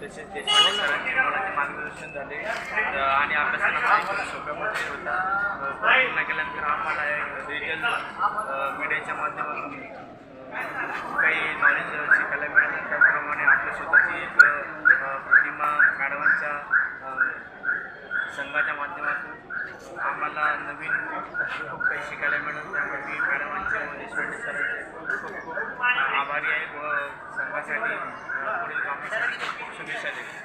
तसेच देशपांडे सरांचे मला ते मार्गदर्शन झाले आणि अभ्यासक्रम एकदम सोप्या पद्धतीने होता पूर्ण केल्यानंतर आम्हाला डिजिटल मीडियाच्या माध्यमातून अ, काही नॉलेज शिकायला मिळालं त्याचप्रमाणे आपल्या स्वतःची एक प्रतिमा मॅडमांच्या संघाच्या माध्यमातून आम्हाला नवीन खूप काही शिकायला मिळालं त्यामुळे मी मॅडमांचे व देशपांडे सरांचे खूप खूप आभारी आहे व संघासाठी अ, पुढील कामासाठी खूप खूप शुभेच्छा देतो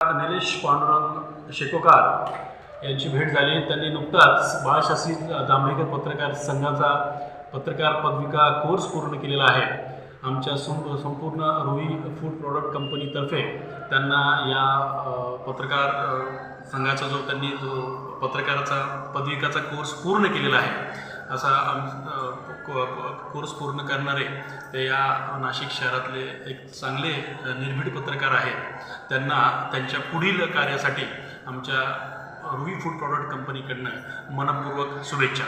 निलेश पांडुरंग शेकोकार यांची भेट झाली. त्यांनी नुकताच बाळशास्त्री जांभेकर पत्रकार संघाचा पत्रकार पदविका कोर्स पूर्ण केलेला आहे. आमच्या सं संपूर्ण रुई फूड प्रॉडक्ट कंपनीतर्फे त्यांना या पत्रकार संघाचा जो त्यांनी जो पत्रकाराचा पदविकाचा कोर्स पूर्ण केलेला आहे. असा आम को- कोर्स पूर्ण करणारे ते या नाशिक शहरातले एक चांगले निर्भीड पत्रकार आहेत. त्यांना त्यांच्या पुढील कार्यासाठी आमच्या रुई फूड प्रॉडक्ट कंपनीकडनं मनपूर्वक शुभेच्छा.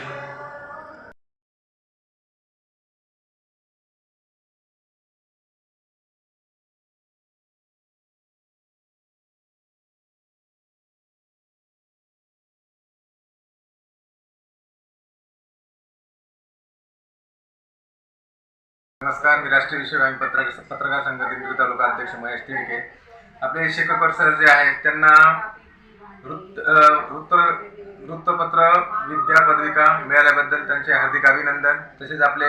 नमस्कार मी राष्ट्रीय विश्व बँक पत्रकार पत्रकार संघातील विरोध तालुका अध्यक्ष महेश तिडके. आपले शेखर सर जे आहेत त्यांना वृत्त वृत्त वृत्तपत्र विद्या पदविका मिळाल्याबद्दल त्यांचे हार्दिक अभिनंदन. तसेच आपले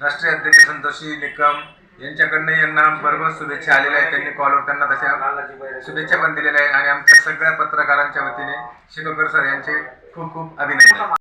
राष्ट्रीय अध्यक्ष संतोषी निकम यांच्याकडनं यांना बरोबर शुभेच्छा आलेल्या आहेत. त्यांनी कॉलवर त्यांना तशा शुभेच्छा पण दिलेल्या आहेत. आणि आमच्या सगळ्या पत्रकारांच्या वतीने शेखर सर यांचे खूप खूप अभिनंदन.